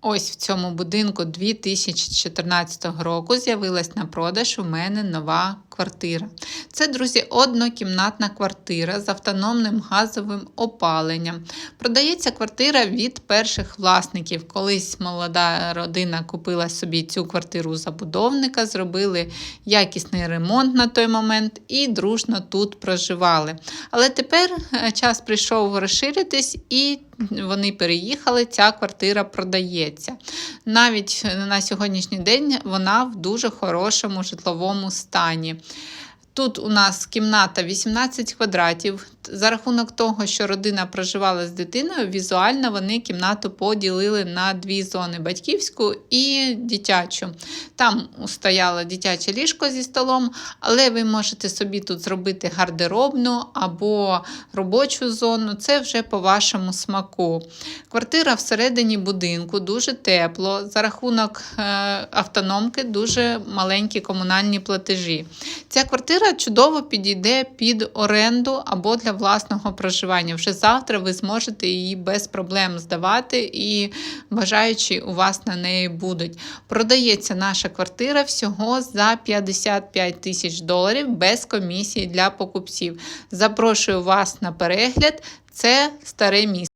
Ось в цьому будинку 2014 року з'явилась на продаж у мене нова квартира. Це, друзі, однокімнатна квартира з автономним газовим опаленням. Продається квартира від перших власників. Колись молода родина купила собі цю квартиру у забудовника, зробили якісний ремонт на той момент і дружно тут проживали. Але тепер е, час прийшов розширитись і вони переїхали, ця квартира продається. Навіть на сьогоднішній день вона в дуже хорошому житловому стані. Тут у нас кімната 18 квадратів. За рахунок того, що родина проживала з дитиною, візуально вони кімнату поділили на дві зони: батьківську і дитячу. Там стояло дитяче ліжко зі столом, але ви можете собі тут зробити гардеробну або робочу зону. Це вже по вашому смаку. Квартира всередині будинку дуже тепло. За рахунок е, автономки дуже маленькі комунальні платежі. Ця квартира чудово підійде під оренду або для власного проживання. Вже завтра ви зможете її без проблем здавати, і бажаючі у вас на неї будуть. Продається наша квартира всього за 55 тисяч доларів без комісії для покупців. Запрошую вас на перегляд. Це старе місто.